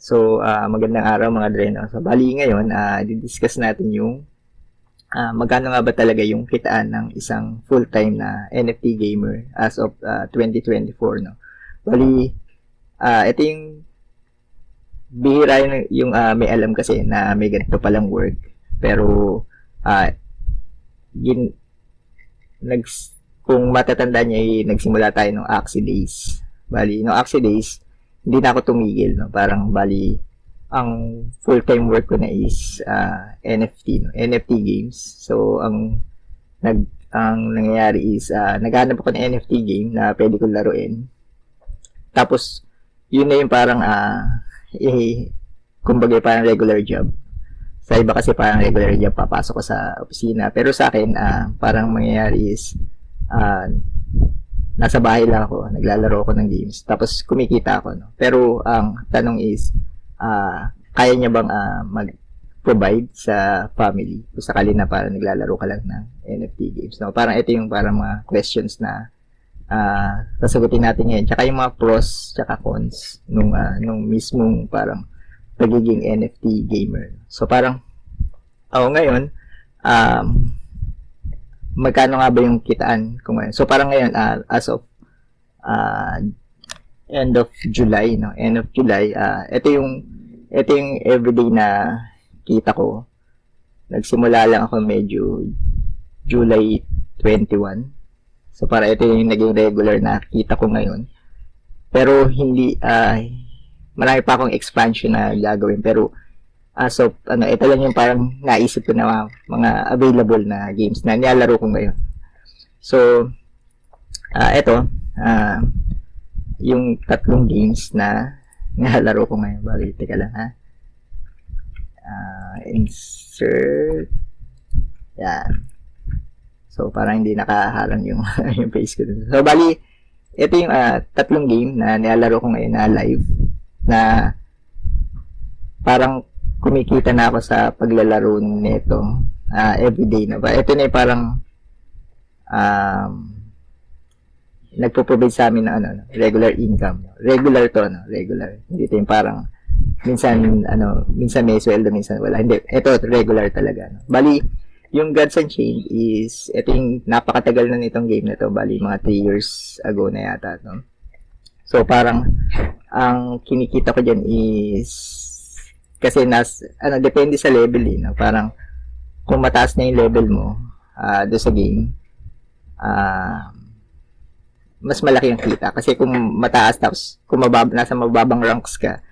So, ah, magandang araw mga Dreno. So, bali ngayon, ah, didiscuss natin yung ah, magkano nga ba talaga yung kitaan ng isang full-time na NFT gamer as of ah, 2024, no? Bali, ah, ito yung bihira yung, yung ah, may alam kasi na may ganito palang work. Pero, ah, gin, nag, kung matatanda niya, eh, nagsimula tayo ng Axie Days. Bali, no Axie Days, hindi na ako tumigil, no? Parang, bali, ang full-time work ko na is ah, NFT, no? NFT games. So, ang nag ang nangyayari is ah, naghanap ako ng NFT game na pwede kong laruin. Tapos, yun na yung parang ah, eh, kumbaga parang regular job. Sa iba kasi parang regular job, papasok ko sa opisina. Pero sa akin, ah, parang mangyayari is, ah, nasa bahay lang ako, naglalaro ako ng games, tapos kumikita ako. No? Pero ang tanong is, ah, kaya niya bang ah, mag-provide sa family kung sakali na parang naglalaro ka lang ng NFT games. No? Parang ito yung parang mga questions na ah sasagutin natin ngayon. Tsaka yung mga pros, tsaka cons nung, ah, nung mismong parang pagiging NFT gamer. So parang, ako ngayon, um, magkano nga ba yung kitaan ko ngayon? So parang ngayon, ah, as of ah, end of July, no? End of July, ah, ito yung ito yung everyday na kita ko. Nagsimula lang ako medyo July 21. So para ito yung naging regular na kita ko ngayon. Pero hindi ah marami pa akong expansion na gagawin pero as of ano ito lang yung parang naisip ko na mga, available na games na nilalaro ko ngayon. So ah ito ah yung tatlong games na nilalaro ko ngayon. Bali, teka lang ha. Ah, insert. Yan. So, parang hindi nakaharang yung, yung face ko dun. So, bali, ito yung ah, tatlong game na nilalaro ko ngayon na live na parang kumikita na ako sa paglalaro nito ah, everyday na ba. Ito na yung parang um, nagpo-provide sa amin ng ano, no, regular income. Regular to, no? regular. Hindi ito yung parang minsan ano, minsan may sweldo, minsan wala. Hindi, ito regular talaga. No? Bali, yung Gods Unchained is ito yung napakatagal na nitong game na to. Bali, mga 3 years ago na yata. No? So, parang ang kinikita ko dyan is kasi nas, ano, depende sa level eh, no? Parang kung mataas na yung level mo ah do sa game, ah mas malaki yung kita. Kasi kung mataas tapos kung mababa, nasa mababang ranks ka,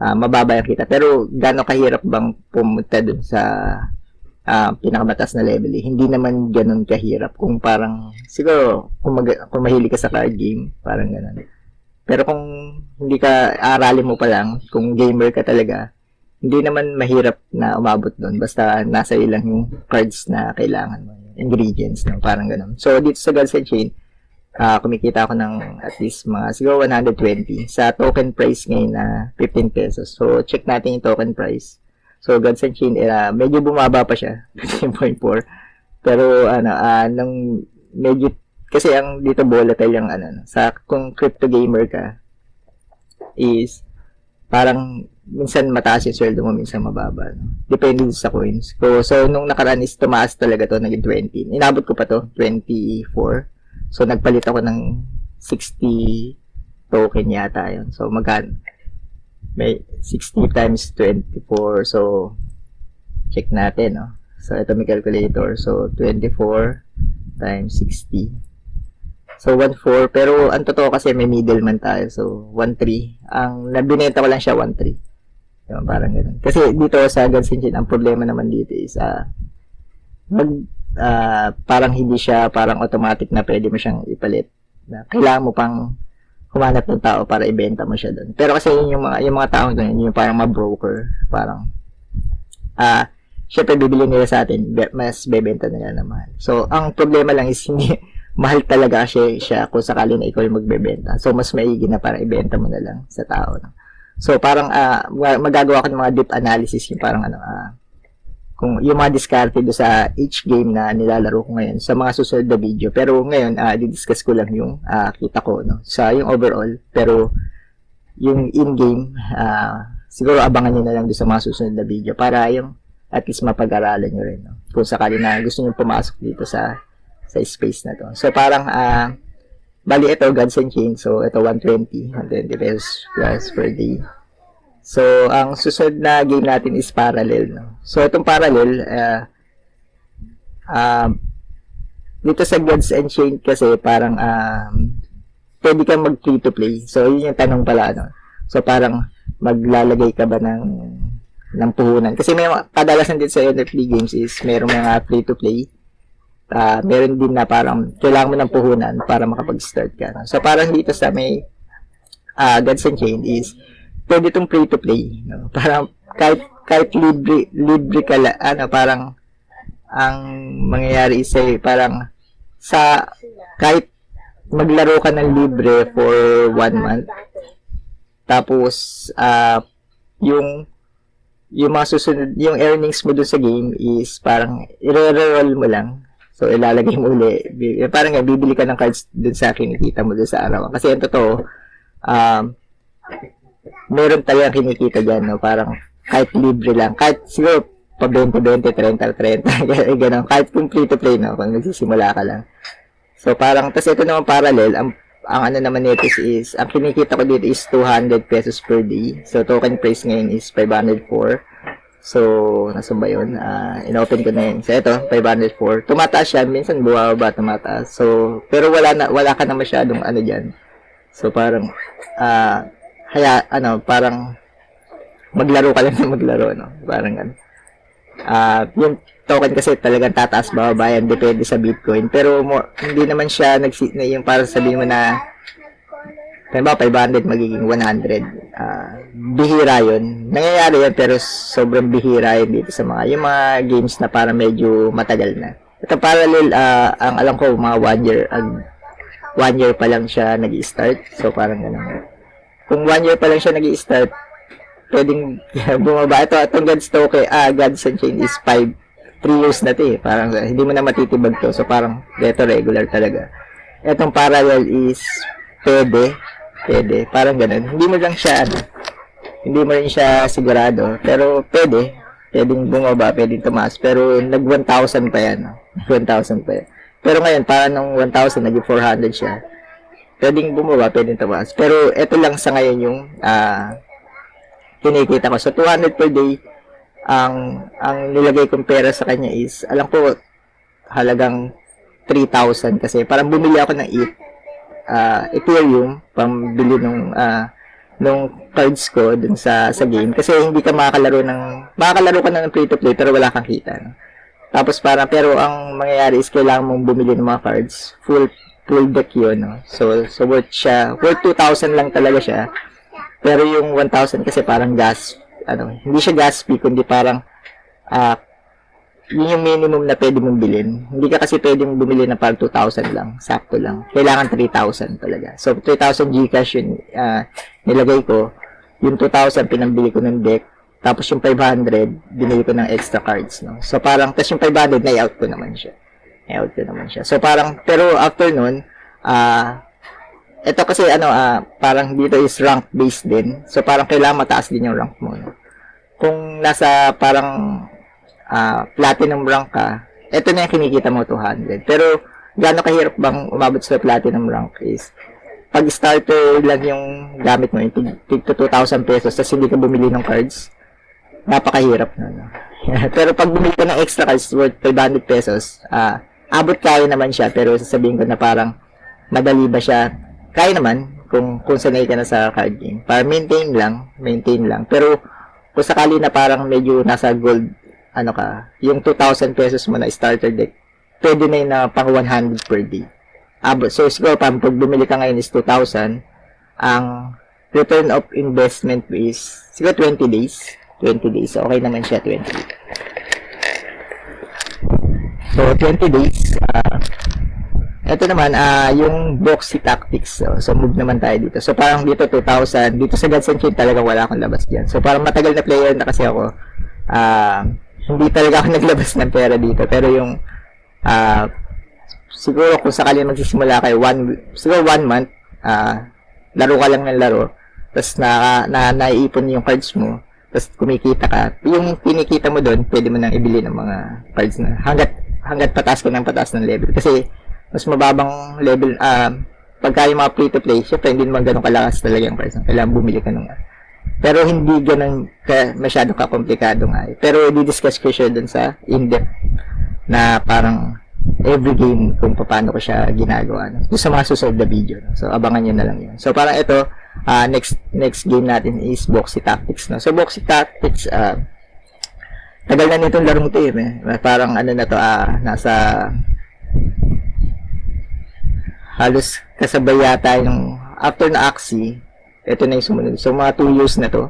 ah, mababa yung kita. Pero gaano kahirap bang pumunta dun sa ah, pinakamataas na level? Eh? Hindi naman ganun kahirap. Kung parang, siguro, kung, mag, kung mahilig ka sa card game, parang ganun. Pero kung hindi ka aralin mo pa lang, kung gamer ka talaga, hindi naman mahirap na umabot doon. Basta nasa ilang yung cards na kailangan mo. Ingredients, no? parang ganun. So, dito sa Gods Chain, ah kumikita ako ng at least mga siguro 120 sa token price ngayon na 15 pesos. So, check natin yung token price. So, Gods and Chain, eh, medyo bumaba pa siya, 15.4. Pero, ano, ah nung medyo, kasi ang dito volatile yung, ano, no, sa, kung crypto gamer ka, is, parang, minsan mataas yung sweldo mo, minsan mababa. No? Depende sa coins. So, so, nung nakaraan is tumaas talaga to, naging 20. Inabot ko pa to, 24. So, nagpalit ako ng 60 token yata yun. So, magkano? May 60 times 24. So, check natin, no? So, ito may calculator. So, 24 times 60. So, 1.4. Pero, ang totoo kasi may middleman tayo. So, 1.3. Ang nabinenta ko lang siya 1.3. Yun, parang ganun. Kasi dito sa Guns Engine, ang problema naman dito is, ah, mag, ah, parang hindi siya parang automatic na pwede mo siyang ipalit. Na kailangan mo pang humanap ng tao para ibenta mo siya doon. Pero kasi yun yung mga yung mga taong doon, yung parang mga broker, parang ah syempre bibili nila sa atin, mas bebenta nila na mahal. So, ang problema lang is hindi mahal talaga siya, siya kung sakali na ikaw yung magbebenta. So, mas maigi na para ibenta mo na lang sa tao. So, parang ah, magagawa ko ng mga deep analysis yung parang ano, ah, kung yung mga discarded do sa each game na nilalaro ko ngayon sa mga susunod na video. Pero ngayon, ah di-discuss ko lang yung ah, kita ko no, sa yung overall. Pero yung in-game, ah siguro abangan nyo na lang doon sa mga susunod na video para yung at least mapag-aralan nyo rin. No? Kung sakali na gusto nyo pumasok dito sa sa space na to. So, parang, ah, bali ito, Gods and Chains. So, ito, 120. 120 pesos plus per day. So, ang susunod na game natin is Parallel. No? So, itong Parallel, ah, ah, dito sa Gods and Chains kasi parang, um, pwede kang mag free to play. So, yun yung tanong pala, no? So, parang, maglalagay ka ba ng ng puhunan. Kasi may kadalasan din sa NFT games is merong mga free to play. Ah, meron din na parang kailangan mo ng puhunan para makapag-start ka. So parang dito sa may ah Gods and Chain is pwede itong free to play. No? Parang kahit kahit libre libre ka la, ano parang ang mangyayari is eh, parang sa kahit maglaro ka ng libre for one month tapos ah yung yung mga susunod, yung earnings mo dun sa game is parang i-roll mo lang. So, ilalagay mo uli. Parang nga, bibili ka ng cards dun sa kinikita mo dun sa araw. Kasi yung totoo, um, meron talagang kinikita dyan, no? Parang kahit libre lang. Kahit siguro pa 20, 20, 30, 30, gano'n. Kahit kung free to play, no? Kung nagsisimula ka lang. So, parang, tas ito naman parallel, ang ang ano naman nito is, is, ang kinikita ko dito is 200 pesos per day. So, token price ngayon is 504. So, nasa ba yun? Ah, inopen ko na yun. So, ito, 504. Tumataas siya. Minsan bumababa, tumataas. So, pero wala na, wala ka na masyadong ano dyan. So, parang, ah, haya, ano, parang, maglaro ka lang na maglaro, no? Parang ganun. Ah, yung token kasi talagang tataas bababa yan depende sa Bitcoin. Pero mo, hindi naman siya nagsi na yung para sabihin mo na Diba, 500 magiging 100. Ah, bihira yun. Nangyayari yun, pero sobrang bihira yun dito sa mga, yung mga games na para medyo matagal na. Ito parallel, ah, ang alam ko, mga one year, ag, one year pa lang siya nag start So, parang ganun. Kung one year pa lang siya nag start pwedeng bumaba. Ito, itong God's token, ah, God's Unchained is 5, 3 years na to eh. Parang uh, hindi mo na matitibag to. So, parang ito regular talaga. Itong parallel is pwede. Pwede. Parang ganun. Hindi mo lang siya, ano, hindi mo rin siya sigurado. Pero pwede. Pwedeng bumaba, pwedeng tumaas. Pero nag 1,000 pa yan. No? 1,000 pa yan. Pero ngayon, parang nung 1,000, naging 400 siya. Pwedeng bumaba, pwedeng tumaas. Pero ito lang sa ngayon yung ah kinikita ko. So, 200 per day, ang ang nilagay kong pera sa kanya is, alam ko, halagang 3,000 kasi parang bumili ako ng ETH, uh, Ethereum, pambili nung, ah, nung cards ko dun sa sa game kasi hindi ka makakalaro ng makakalaro ka na ng free to play pero wala kang kita no? tapos parang pero ang mangyayari is kailangan mong bumili ng mga cards full full deck yun no? so so worth siya worth 2,000 lang talaga siya pero yung 1,000 kasi parang gas, ano, hindi siya gas fee, kundi parang, ah, yun yung minimum na pwede mong bilhin. Hindi ka kasi pwedeng bumili na parang 2,000 lang, sakto lang. Kailangan 3,000 talaga. So, 3,000 Gcash yun, ah, nilagay ko. Yung 2,000 pinambili ko ng deck. Tapos yung 500, binili ko ng extra cards, no? So, parang, tas yung 500, na-out ko naman siya. Na-out ko naman siya. So, parang, pero after nun, ah, ito kasi ano ah parang dito is rank based din. So parang kailangan mataas din yung rank mo. No? Kung nasa parang ah platinum rank ka, ito na yung kinikita mo 200. Pero gaano kahirap bang umabot sa platinum rank is pag starter lang yung gamit mo, yung tig, tig to 2,000 pesos, tapos hindi ka bumili ng cards, napakahirap na. No? pero pag bumili ka ng extra cards worth 500 pesos, ah abot kaya naman siya, pero sasabihin ko na parang madali ba siya kaya naman kung kung sanay ka na sa card game. Para maintain lang, maintain lang. Pero kung sakali na parang medyo nasa gold ano ka, yung 2,000 pesos mo na starter deck, pwede na yun na pang 100 per day. Abo, so siguro pag bumili ka ngayon is 2,000, ang return of investment is siguro 20 days. 20 days. Okay naman siya 20 days. So, 20 days, ah, ito naman, ah yung boxy tactics. So, so, move naman tayo dito. So, parang dito 2,000. Dito sa Gods Chain talaga wala akong labas dyan. So, parang matagal na player na kasi ako. Ah, hindi talaga ako naglabas ng pera dito. Pero yung, ah, siguro kung sakali magsisimula kayo, one, siguro one month, ah, laro ka lang ng laro. Tapos na, na, naiipon yung cards mo. tapos kumikita ka, yung kinikita mo doon, pwede mo nang ibili ng mga cards na hanggat hanggat pataas ka ng pataas ng level. Kasi mas mababang level, ah, pagka yung mga free-to-play, syempre hindi naman ganun kalakas talaga yung cards. Kailangan bumili ka ng pero hindi ganun ka, masyado ka-komplikado nga. eh. Pero di-discuss ko siya dun sa in-depth na parang every game kung paano ko siya ginagawa. No? Sa mga susunod na video. No? So, abangan nyo na lang yun. So, parang ito, ah, next next game natin is Boxy Tactics. No? So, Boxy Tactics, ah, tagal na nitong larong to eh. Parang ano na to, ah, nasa halos kasabay yata yung after na Axie, ito na yung sumunod. So, mga 2 years na to.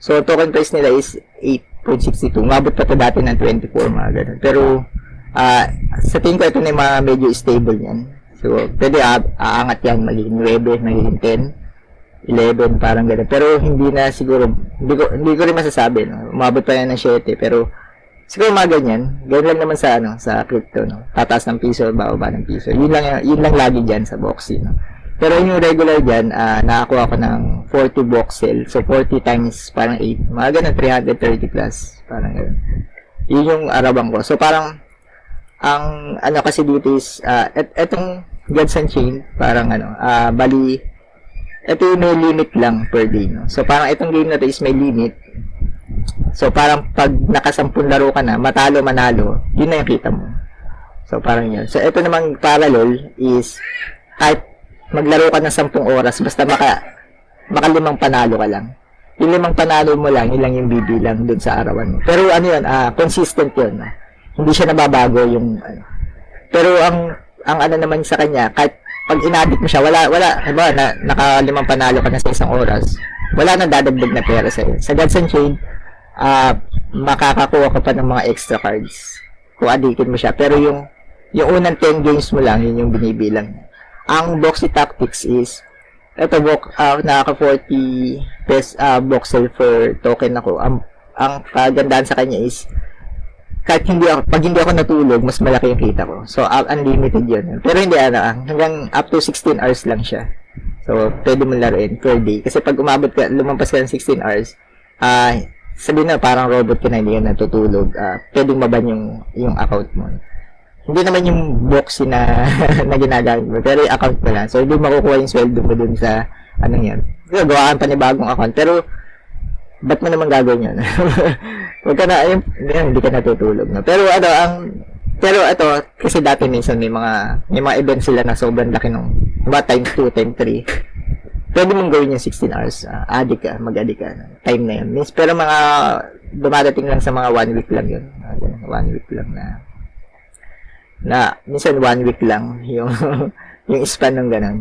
So, token price nila is 8.62. Mabot pa to dati ng 24, mga ganun. Pero, ah sa tingin ko, ito na yung mga medyo stable yan. So, pwede a- aangat yan, magiging 9, magiging 10, 11, parang ganun. Pero, hindi na siguro, hindi ko, hindi ko rin masasabi, no? Umabot pa yan ng 7, pero, siguro mga ganyan. Ganyan lang naman sa, ano, sa crypto, no? Tataas ng piso, bababa ng piso. Yun lang, yun lang lagi dyan sa Boxy, no? Pero yung regular dyan, ah, nakakuha ko ng 40 box sale. So, 40 times parang 8. Mga ganun, 330 plus. Parang ganun. Yun yung arabang ko. So, parang, ang ano kasi dito is, ah, et, etong Gods Chain, parang ano, ah, bali, ito yung may limit lang per day. No? So, parang itong game na to is may limit. So, parang pag nakasampun laro ka na, matalo, manalo, yun na yung kita mo. So, parang yun. So, ito namang parallel is, kahit maglaro ka ng 10 oras, basta maka, makalimang panalo ka lang. Yung limang panalo mo lang, yun lang yung bibilang dun sa arawan mo. Pero ano yun, ah, consistent yun. ah. Hindi siya nababago yung, ano. Pero ang, ang ano naman sa kanya, kahit pag inabit mo siya, wala, wala, diba, na, nakalimang panalo ka na sa isang oras, wala nang dadagdag na pera sa'yo. Sa Gods and Chain, ah, makakakuha ka pa ng mga extra cards kung adikin mo siya. Pero yung, yung unang 10 games mo lang, yun yung binibilang. Ang Boxy Tactics is, ito, box, uh, nakaka 40 pes, ah, box sale for token ako. Ang, ang kagandahan sa kanya is, kahit hindi ako, pag hindi ako natulog, mas malaki yung kita ko. So, uh, unlimited yun. Pero hindi, ano, ah, hanggang up to 16 hours lang siya. So, pwede mo laruin per day. Kasi pag umabot ka, lumampas ka ng 16 hours, ah, sabihin na parang robot ka na, hindi ka natutulog, ah, pwedeng maban yung, yung account mo. Hindi naman yung boxy na, na ginagamit mo, pero yung account mo lang. So, hindi makukuha yung sweldo mo dun sa, anong yan. Gagawa ka pa ni bagong account, pero, ba't mo naman gagawin yun? Huwag ka na, ayun, hindi ka natutulog. No? Pero ano, ang, pero ito, kasi dati minsan may mga, may mga events sila na sobrang laki nung, ba, times 2, times 3. Pwede mong gawin yung 16 hours, uh, addict ka, mag-addict ka, time na yun. Means, pero mga, dumadating lang sa mga one week lang yun. One week lang na, na, minsan one week lang yung, yung span ng ganun.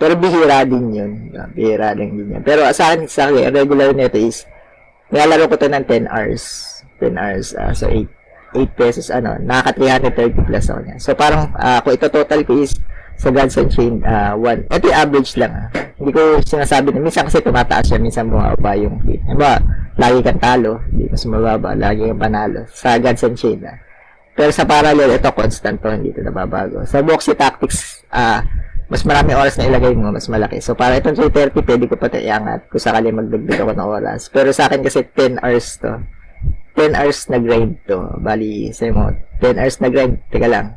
Pero bihira din yun. Bihira din din yun. Pero sa akin, sa akin, regular nito is, nilalaro ko to ng 10 hours. 10 hours. ah, so, 8, 8 pesos, ano, nakaka 330 plus ako niya. So, parang, ah, kung ito total ko is, sa Gods and Chain, ah, one, ito yung average lang, ah. Hindi ko sinasabi na, minsan kasi tumataas siya, minsan bumaba yung hit. Diba, lagi kang talo, hindi mas mababa, lagi kang panalo. Sa Gods and Chain, ah. Pero sa parallel, ito constant to, hindi ito nababago. Sa Boxy Tactics, ah, mas marami oras na ilagay mo, mas malaki. So, para itong 330, pwede ko pa ito iangat kung sakali magdagdag ako ng oras. Pero sa akin kasi 10 hours to. 10 hours na grind to. Bali, sa'yo mo, 10 hours na grind. Teka lang.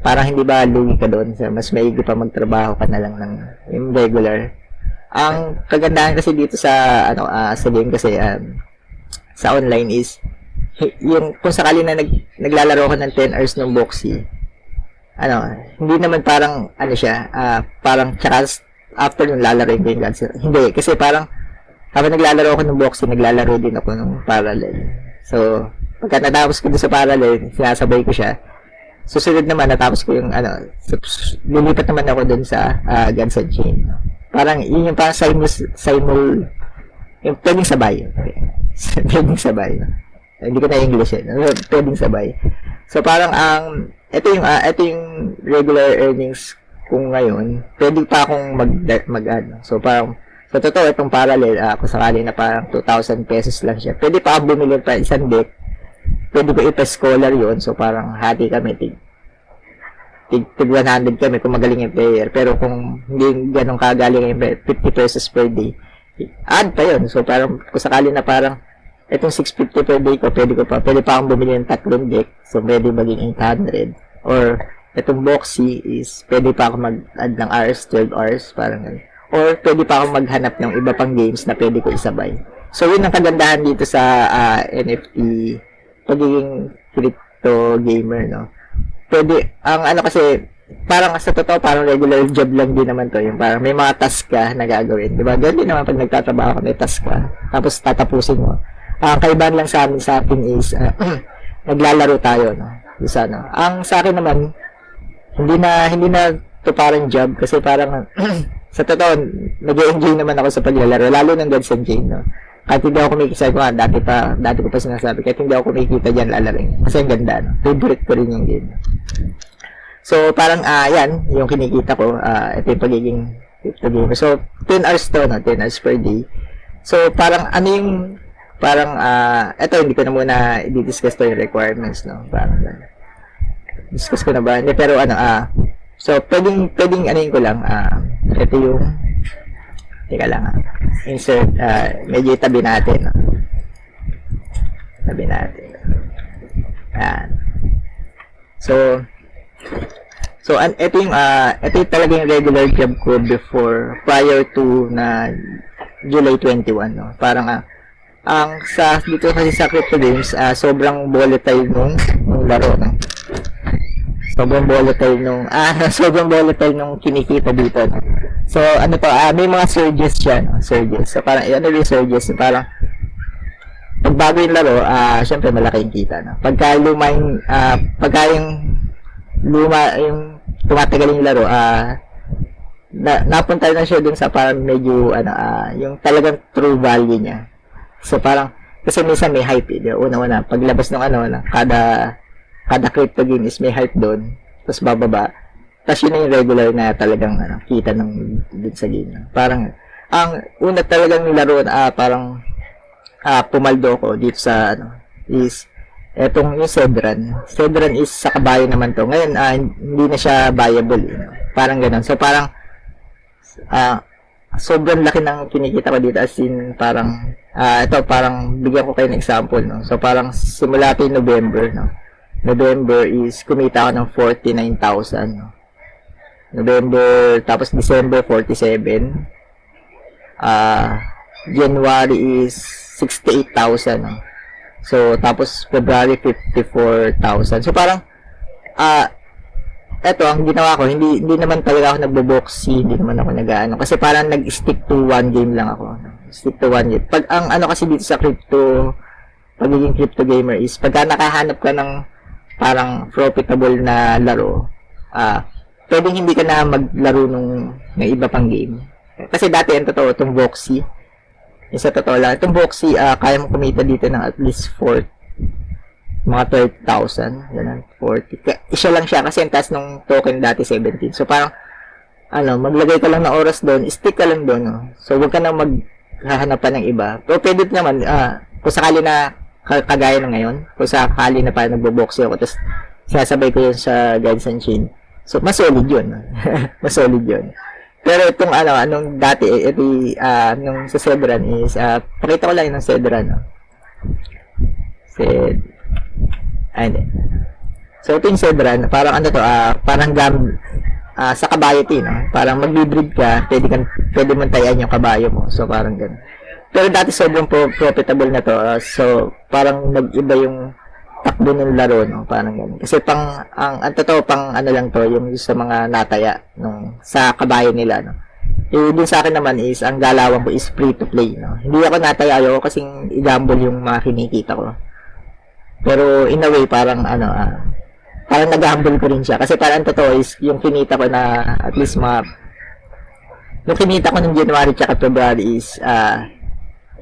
Parang hindi ba lugi ka doon? So, mas maigi pa magtrabaho ka na lang ng yung regular. Ang kagandahan kasi dito sa, ano, ah, sa game kasi, um, sa online is, yung, kung sakali na nag, naglalaro ko ng 10 hours ng boxy, ano, hindi naman parang, ano siya, ah, parang, tsaka, after yung lalaro ko yung Gods. Hindi, kasi parang, habang naglalaro ako ng boxing, naglalaro din ako ng parallel. So, pagka natapos ko sa parallel, sinasabay ko siya. Susunod naman, natapos ko yung, ano, lilipat naman ako dun sa uh, Guns Chain. Parang, yun yung parang simul, simul, yung pwedeng sabay. pwedeng sabay. Hindi ko na English eh. Pwedeng sabay. So, parang ang, ito yung, ah, ito yung regular earnings kung ngayon, pwede pa akong mag, mag ano. So, parang, sa totoo, itong parallel, ah, kung sakali na parang 2,000 pesos lang siya, pwede pa ako bumili pa isang deck, pwede ko ipa-scholar yun, so parang hati kami, tig, tig, tig 100 kami kung magaling yung player, pero kung hindi ganun kagaling yung player, 50 pesos per day, add pa yun, so parang, kung sakali na parang, itong 650 per day ko, pwede ko pa, pwede pa akong bumili ng tatlong deck, so pwede maging 800. Or, itong Boxy is, pwede pa ako mag-add ng hours, 12 hours, parang ganun. Or, pwede pa akong maghanap ng iba pang games na pwede ko isabay. So, yun ang kagandahan dito sa ah, NFT, pagiging crypto gamer, no? Pwede, ang ano kasi, parang sa totoo, parang regular job lang din naman to. Yung parang may mga task ka na gagawin. Di ba? Ganun din naman pag nagtatrabaho ka, may task ka. Tapos tatapusin mo. Ang kaibahan lang sa amin sa atin is, ah, naglalaro tayo, no? Yung sa ano. Ang sa akin naman, hindi na, hindi na to parang job kasi parang, sa totoo, nag-enjoy naman ako sa paglalaro, lalo ng Gods and Chain, no? Kahit hindi ako kumikita, ko dati pa, dati ko pa sinasabi, kahit hindi ako kumikita dyan, lalaring. Kasi ang ganda, no? Favorite ko rin yung game. So, parang, ah, yan, yung kinikita ko, ah, ito yung pagiging crypto gamer. So, 10 hours to, no? 10 hours per day. So, parang, ano yung, parang, ah, ito, hindi ko na muna i-discuss to yung requirements, no? Parang, ah, discuss ko na ba? Hindi, pero ano, ah, so, pwedeng, pwedeng, ano ko lang, ah, ito yung, teka lang, ah, insert, ah, medyo itabi natin, no? Tabi natin. Yan. So, So, an ito yung, ah, ito yung talaga yung regular job ko before, prior to na July 21, no? Parang, ah, ang sa, dito kasi sa crypto games, ah, sobrang volatile nung, nung laro, no? Sobrang volatile nung, ah, sobrang volatile nung kinikita dito, no? So, ano to, ah, may mga surges siya, no? Surges. So, parang, ano yung surges? Parang, pag bago yung laro, ah, syempre malaki yung kita, no? Pagka luma yung, ah, pagka yung luma, yung tumatagal yung laro, ah, na, napunta na siya dun sa parang medyo, ano, ah, yung talagang true value niya. So, parang, kasi minsan may hype, eh. Una-una, paglabas ng ano, na kada, kada crypto game is may hype doon, tapos bababa. Tapos yun na yung regular na talagang, ano, kita ng dun sa game. Parang, ang una talagang laro, ah, parang, ah, pumaldo ko dito sa, ano, is, etong yung Cedran. Cedran is sa kabayo naman to. Ngayon, ah, hindi na siya viable. eh, no? Parang ganun. So, parang, ah, sobrang laki ng kinikita ko dito. As in, parang, ah, ito, parang, bigyan ko kayo ng example, no? So, parang, simula yung November, no? November is, kumita ako ng 49,000, no? November, tapos December, 47. Ah, January is 68,000, no? So, tapos February 54,000. So, parang, ah, eto, ang ginawa ko, hindi, hindi naman talaga ako nagbo-boxy, hindi naman ako nag-ano. Kasi parang nag-stick to one game lang ako. Stick to one game. Pag, ang ano kasi dito sa crypto, pagiging crypto gamer is, pagka nakahanap ka ng parang profitable na laro, ah, pwedeng hindi ka na maglaro nung may iba pang game. Kasi dati, ang totoo, itong boxy, yung sa totoo lang, itong Boxy, ah, kaya mo kumita dito ng at least 4, mga 12,000, ganun, 40. Kaya, isa lang siya kasi ang taas ng token dati 17. So, parang, ano, maglagay ka lang ng oras doon, stick ka lang doon, no? So, huwag ka na maghahanap pa ng iba. Pero pwede naman, ah, kung sakali na ka- kagaya na ngayon, kung sakali na pa nagbo-boxy ako, tapos sinasabay ko yun sa Guides and Chain. So, mas solid yun. no? mas solid yun. Pero itong ano, anong dati, eh, ito, ah, nung sa Cedran is, ah, pakita ko lang yung ng Cedran, no? Ced, ay, hindi. So, ito yung Cedran, parang ano to, ah, parang gam, ah, sa kabayo ito, no? Parang magbibreed ka, pwede, kan, pwede mong tayan yung kabayo mo. So, parang ganun. Pero dati sobrang pro- profitable na to, ah, so, parang nag-iba yung takbo ng laro, no? Parang ganun. Kasi pang, ang, ang totoo, pang ano lang to, yung sa mga nataya, nung, sa kabayo nila, no? Eh, dun sa akin naman is, ang galawan ko is free to play, no? Hindi ako nataya, ayoko kasing i-gamble yung mga kinikita ko. Pero, in a way, parang, ano, ah, parang nag-gamble ko rin siya. Kasi parang ang totoo is, yung kinita ko na, at least mga, yung kinita ko ng January tsaka February is, ah,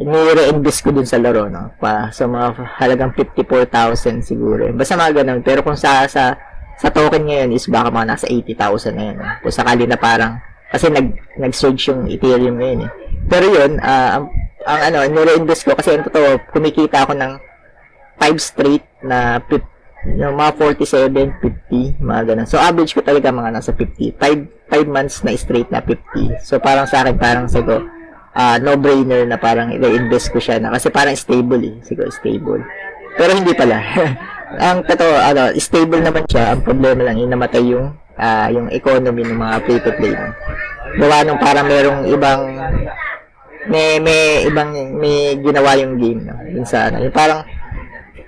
ni-reinvest ko dun sa laro, no? Pa, sa mga halagang 54,000 siguro. Basta mga ganun. Pero kung sa, sa, sa token ngayon is baka mga nasa 80,000 na yun. No? Kung sakali na parang, kasi nag, nag-surge yung Ethereum ngayon eh. Pero yun, ah, ang, ang ano, nire-invest ko kasi ang totoo, kumikita ako ng 5 straight na pip, yung mga 47, 50, mga ganun. So, average ko talaga mga nasa 50. 5, 5 months na straight na 50. So, parang sa akin, parang sago, ah, no-brainer na parang i-invest ko siya na kasi parang stable eh. Siguro stable. Pero hindi pala. ang totoo, ano, stable naman siya. Ang problema lang, yung namatay yung, ah, yung economy ng mga free-to-play. No? Gawa nung parang merong ibang, may, may ibang, may ginawa yung game. No? Yung sa, ano, yung parang,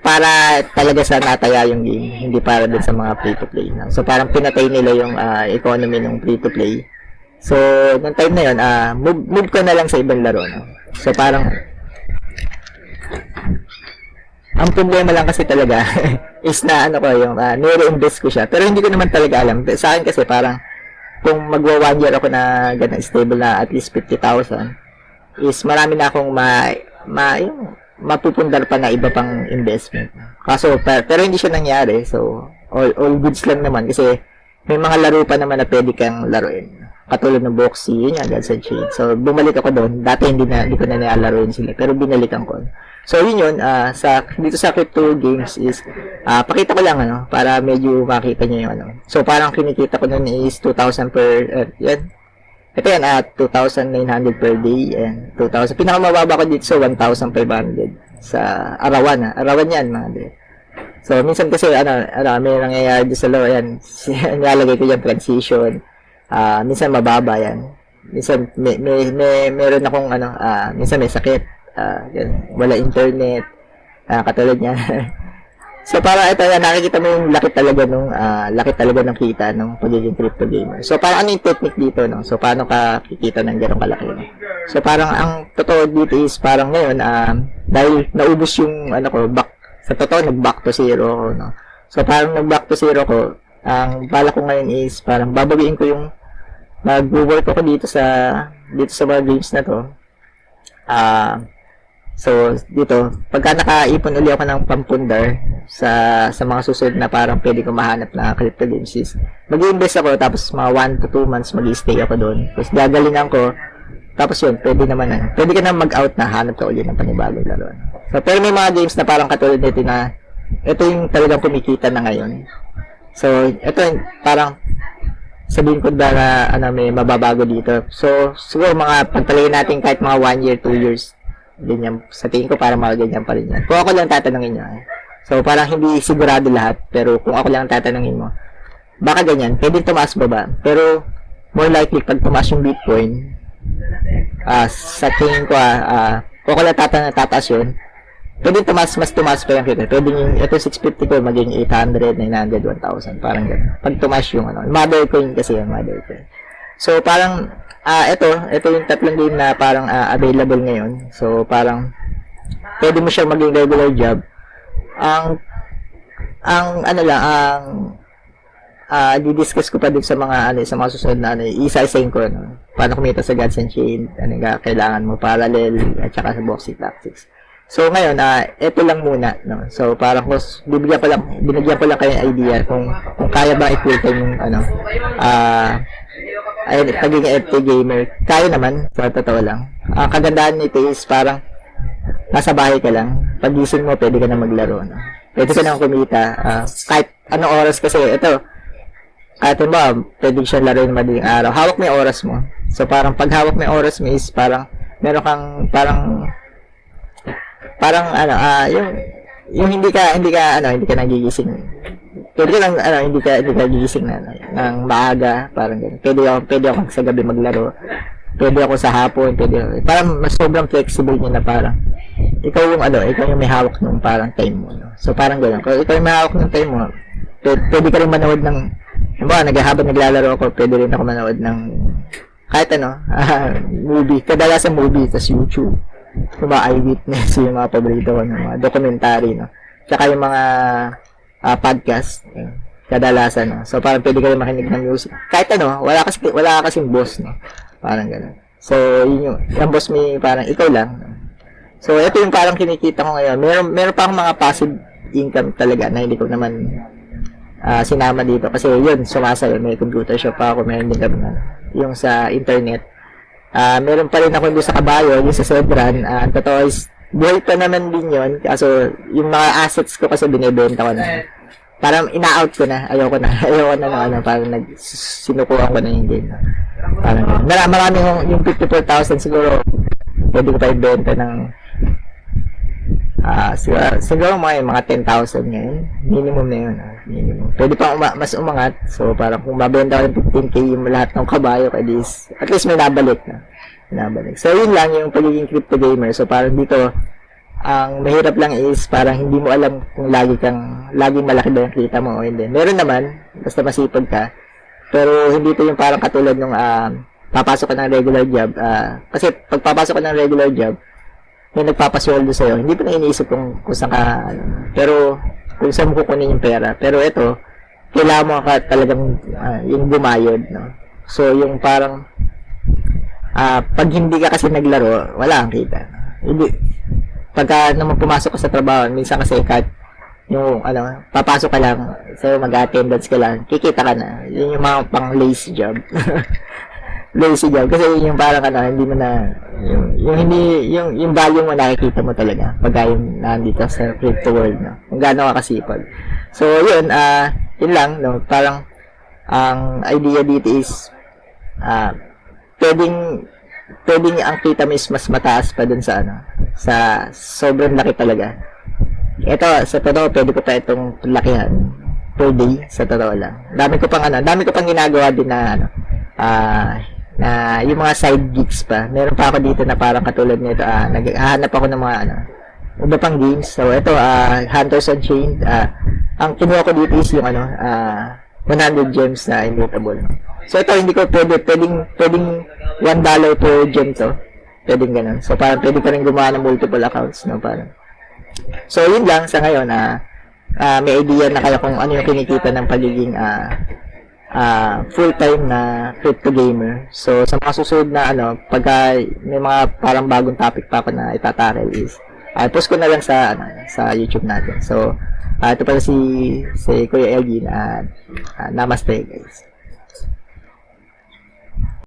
para talaga sa nataya yung game, hindi para din sa mga free-to-play. No? So, parang pinatay nila yung ah, economy ng free-to-play. So, nung time na yun, ah, move, move ko na lang sa ibang laro. No? So, parang, ang problema lang kasi talaga is na ano ko yung uh, nire-invest ko siya pero hindi ko naman talaga alam sa akin kasi parang kung magwa one year ako na ganun stable na at least 50,000 is marami na akong ma, ma yung, mapupundar pa na iba pang investment kaso pero, pero hindi siya nangyari so all, all goods lang naman kasi may mga laro pa naman na pwede kang laruin katulad ng Boxy, yun yan, Gods and Shade. So, bumalik ako doon. Dati hindi na, hindi ko na nilalaroin sila, pero binalikan ko. So, yun yun, ah, sa, dito sa crypto games is, ah, pakita ko lang, ano, para medyo makita nyo yung, ano. So, parang kinikita ko nun is 2,000 per, uh, yan. Ito yan, at 2,900 per day, and 2,000. Pinakamababa ko dito sa 1,500 sa arawan, ah. Arawan yan, mga day. So, minsan kasi, ano, ano, may nangyayari sa laro, yan. Nilalagay ko yung transition. Ah, minsan mababa yan. Minsan may, may, may meron akong ano, ah, minsan may sakit. Ah, yan, wala internet. Ah, katulad niya. so para ito yan, nakikita mo yung laki talaga nung ah, laki talaga ng kita ng pagiging crypto gamer. So parang ano yung technique dito no? So paano ka kikita ng ganong kalaki no? So parang ang totoo dito is parang ngayon ah, dahil naubos yung ano ko back sa totoo nag back to zero ako, no. So parang nag back to zero ko ang bala ko ngayon is parang babawiin ko yung mag-work ako dito sa dito sa mga games na to. Ah, so dito, pagka nakaipon uli ako ng pampundar sa sa mga susunod na parang pwede ko mahanap na crypto games is mag-invest ako tapos mga 1 to 2 months mag-stay ako doon. Tapos gagalingan ko tapos yun, pwede naman na. Pwede ka na mag-out na hanap ka ulit ng panibagong laro. So, pero may mga games na parang katulad nito na ito yung talagang kumikita na ngayon. So, ito yung parang sabihin ko ba na ano, may mababago dito. So, siguro mga pagtalagay natin kahit mga 1 year, 2 years, ganyan, sa tingin ko parang mga ganyan pa rin yan. Kung ako lang tatanungin eh. So, parang hindi sigurado lahat, pero kung ako lang tatanungin mo, baka ganyan, pwede tumaas ba ba? Pero, more likely, pag tumaas yung Bitcoin, ah sa tingin ko, ah, ah, kung ako lang tata tataas yun, pwede tumaas, mas tumaas pa yung kita. Pwede yung, ito 650 ko, maging 800, 900, 1,000, parang gano'n. Pag tumaas yung, ano, mother coin kasi yung mother coin. So, parang, ah, ito, ito yung tatlong game na parang ah, available ngayon. So, parang, pwede mo siya maging regular job. Ang, ang, ano lang, ang, ah, di-discuss ko pa din sa mga, ano, sa mga susunod na, ano, isa-isayin ko, ano, paano kumita sa Gods and Chain, ano nga, kailangan mo parallel, at saka sa boxing tactics. So, ngayon, ah, ito lang muna, no? So, parang kung bibigyan ko lang, binigyan ko lang kayo idea kung, kung kaya ba i-full yung, ano, ah, ay, pagiging FT gamer. Kaya naman, sa totoo lang. Ang kagandahan nito is parang, nasa bahay ka lang, pagising mo, pwede ka na maglaro, no? Pwede ka na kumita, ah, kahit anong oras kasi, ito, kahit ba, pwede siya laruin madaling araw. Hawak mo yung oras mo. So, parang pag hawak mo yung oras mo is parang, meron kang, parang, parang ano ah yung yung hindi ka hindi ka ano hindi ka nagigising pwede lang ano hindi ka hindi ka gigising na ng maaga parang ganun. Pwede ako pwede ako sa gabi maglaro. Pwede ako sa hapon pwede ako, parang mas sobrang flexible niya na parang ikaw yung ano ikaw yung may hawak ng parang time mo no? so parang ganun. Kung ikaw yung may hawak ng time mo pwede, pwede ka rin manood ng Diba, naghahabang naglalaro ako, pwede rin ako manood ng kahit ano, movie, kadalasan movie, tas YouTube. Yung mga eyewitness, yung mga paborito ko, yung mga documentary, no? Tsaka yung mga ah, podcast, kadalasan, no? So, parang pwede kayo makinig ng music. Kahit ano, wala kasi, wala kasing boss, no? Parang gano'n. So, yun yung, yung boss may parang ikaw lang. So, ito yung parang kinikita ko ngayon. Meron, meron pa akong mga passive income talaga na hindi ko naman ah, sinama dito. Kasi yun, sumasayo. May computer shop pa ako. Meron din kami na, yung sa internet. Ah, meron pa rin ako doon sa kabayo, yung sa Sedran. Ah, ang totoo is, buhay pa naman din yun. Kaso, yung mga assets ko kasi binibenta ko na. Parang ina-out ko na. Ayoko na. Ayoko na na ano. Parang nag, ko na yung game. Parang, marami, marami yung, yung 54,000 siguro. pwede ko pa ibenta ng ah siguro, siguro mga, mga 10,000 ngayon. Minimum na yun. ah, minimum. Pwede pa uma- mas umangat. So, parang kung mabenta ko ng 15k yung lahat ng kabayo, at least, at least may nabalik na. Nabalik. So, yun lang yung pagiging crypto gamer. So, parang dito, ang mahirap lang is parang hindi mo alam kung lagi kang, laging malaki ba yung kita mo o hindi. Meron naman, basta masipag ka. Pero hindi ito yung parang katulad nung ah, papasok ka ng regular job. ah, kasi pag papasok ka ng regular job, may nagpapasweldo sa'yo, hindi pa na iniisip kung, kung saan ka, pero kung saan mo kukunin yung pera. Pero ito, kailangan mo ka talagang ah, yung bumayod, no? So, yung parang, ah pag hindi ka kasi naglaro, wala kang kita. Hindi, pagka naman pumasok ka sa trabaho, minsan kasi kat, yung, ano, papasok ka lang, so mag-attendance ka lang, kikita ka na. Yun yung mga pang lazy job. lazy job. Kasi yun yung parang ano, hindi mo na, yung, yung hindi, yung, yung value mo nakikita mo talaga pagka yung nandito sa crypto world, no? Kung gaano ka kasipag. So, yun, ah, yun lang, no? Parang, ang idea dito is, ah, pwedeng, pwedeng ang kita mo is mas mataas pa dun sa ano, sa sobrang laki talaga. Ito, sa totoo, pwede ko pa itong lakihan per day, sa totoo lang. Dami ko pang ano, dami ko pang ginagawa din na ano, ah, na yung mga side gigs pa. Meron pa ako dito na parang katulad nito, ah, naghahanap ako ng mga ano, iba pang games. So, ito, ah, Hunters Unchained, ah, ang kinuha ko dito is yung ano, ah, 100 gems na immutable. So, ito, hindi ko pwede, pwedeng, pwedeng 1 dollar per gem to. Pwedeng ganun. So, parang pwede ka rin gumawa ng multiple accounts, no, parang. So, yun lang sa ngayon, ah, ah, may idea na kayo kung ano yung kinikita ng pagiging, ah, ah, full-time na crypto gamer. So, sa mga susunod na ano, pagka may mga parang bagong topic pa ako na itataral is, ay post ko na lang sa ano, sa YouTube natin. So, ah, ito pala si si Kuya Elgin at ah, namaste guys.